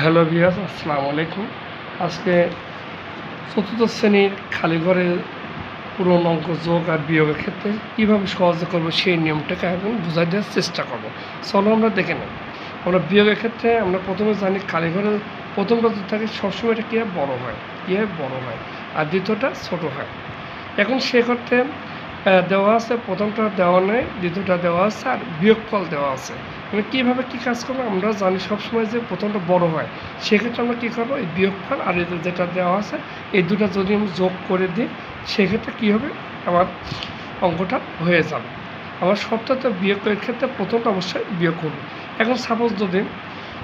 Hello বিয়াস আসসালামু আলাইকুম। আজকে চতুর্থ শ্রেণির খালি ঘরে পুরনো অঙ্ক যোগ আর বিয়োগের ক্ষেত্রে কীভাবে সহজে করব সেই নিয়মটাকে আমি বোঝাই দেওয়ার চেষ্টা করব। চলো আমরা দেখে নেব আমরা বিয়োগের ক্ষেত্রে আমরা প্রথমে জানি খালি ঘরে প্রথম পদ থাকে সবসময় এটা কীভাবে বড়ো হয় কী হয় বড় হয় আর দ্বিতীয়টা ছোট হয়। এখন সেক্ষেত্রে আহ, দেওয়া আছে, প্রথমটা দেওয়া নেই, দ্বিতীয়টা দেওয়া আছে, আর বিয়োগফল দেওয়া আছে। মানে কীভাবে কী কাজ করব? আমরা জানি সবসময় যে প্রথমটা বড় হয়। সেক্ষেত্রে আমরা কী করব? এই বিয়োগফল আর এই যেটা দেওয়া আছে, এই দুটো যদি আমি যোগ করে দিই, সেক্ষেত্রে কী হবে? আমার অঙ্কটা হয়ে যাবে। আবার সপ্তাহে বিয়োগের ক্ষেত্রে প্রথমটা অবশ্যই বিয়োগ করবে। এখন সাপোজ যদি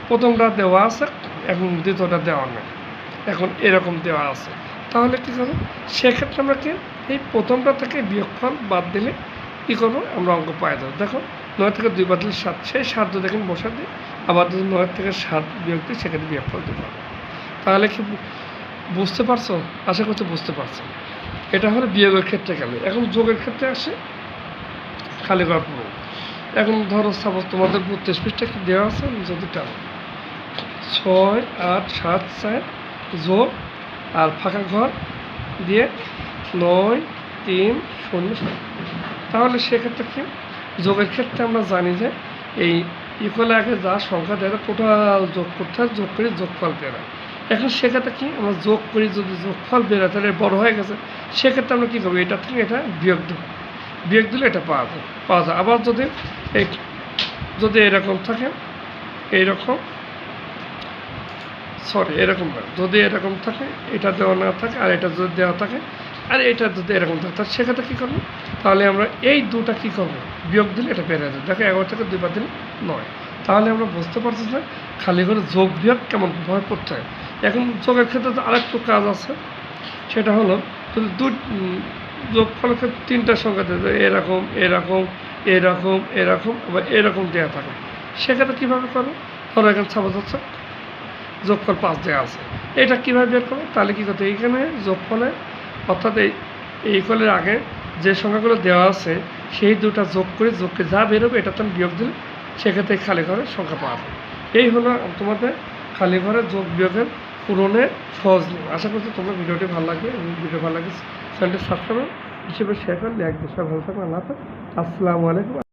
প্রথমটা দেওয়া আছে, এখন দ্বিতীয়টা দেওয়া নেই। এখন এরকম দেওয়া আছে। তাহলে কী করব সেক্ষেত্রে আমরা কি, এই প্রথমটা থেকে বিয়োগফল বাদ দিলে কী করব, আমরা অঙ্ক পাই যাব। দেখো, নয় থেকে দুই বাদ দিলে সাত, সেই সাত যদি দেখেন বসা দিই, আবার যদি নয় থেকে সাত বিয়োগ দিই, সেক্ষেত্রে বিয়োগফল দিতে হবে তাহলে কি বুঝতে পারছ? আশা করছি বুঝতে পারছ। এটা হলো বিয়োগের ক্ষেত্রে গেলে। এখন যোগের ক্ষেত্রে আসে খালি পুরো এখন ধরো সাপোজ তোমাদের বত্রিশ পৃষ্ঠা কি দেওয়া আছে? যদি টানো ছয়, আট, সাত, চার যোগ আর ফাঁকা ঘর দিয়ে নয়, তিন, শূন্য। তাহলে সেক্ষেত্রে কি? যোগের ক্ষেত্রে আমরা জানি যে এই ইকুয়াল আগে যা সংখ্যা দেয় টোটাল যোগ করতে হয় যোগ করে যোগফল বেরোয় এখন সেক্ষেত্রে কি? আমরা যোগ করি, যদি যোগফল বেরোয় তাহলে বড় হয়ে গেছে। সেক্ষেত্রে আমরা কী করব? এটা থেকে এটা বিয়োগ দেবো। বিয়োগ দিলে এটা পাওয়া যায় পাওয়া যায়। আবার যদি এই, যদি এরকম থাকে, এইরকম সরি, এরকম যদি এরকম থাকে, এটা দেওয়া না থাকে, আর এটা যদি দেওয়া থাকে, আর এটা যদি এরকম থাকে, তাহলে সেক্ষেত্রে কী করব? তাহলে আমরা এই দুটা কী করব? বিয়োগ দিলে এটা বেড়ে যাবে। দেখো, এগারো থেকে দুইবার দিলে নয়। তাহলে আমরা বুঝতে পারছি যে খালি করে যোগ বিয়োগ কেমন ভয় করতে হয়। এখন যোগের ক্ষেত্রে তো আরেকটু কাজ আছে। সেটা হলো, যদি দু ক্ষেত্রে তিনটা সংখ্যা দেবে এরকম এরকম এরকম এরকম, আবার এরকম দেওয়া থাকে। সেক্ষেত্রে কীভাবে করব? ধরো, এখানে ছাপা যাচ্ছে যোগফল পাঁচ দেওয়া আছে। এটা কীভাবে বের করব? তাহলে কী করতে এইখানে যোগফলে, অর্থাৎ এই এই কলের আগে যে সংখ্যাগুলো দেওয়া আছে, সেই দুটা যোগ করে যোগকে যা বেরোবে এটা তো বিয়োগ দিলে সেক্ষেত্রে খালি ঘরের সংখ্যা পাওয়া যাবে। এই হলো তোমাদের খালি ঘরের যোগ বিয়োগের পূরণের সহজ নিয়ম। আশা করছি তোমার ভিডিওটি ভালো লাগবে এবং ভিডিও ভালো লাগে চ্যানেলটি সাবস্ক্রাইব হিসেবে শেয়ার করলে এক দেশের ভালো থাকবে আল্লাহ। আসসালামু আলাইকুম।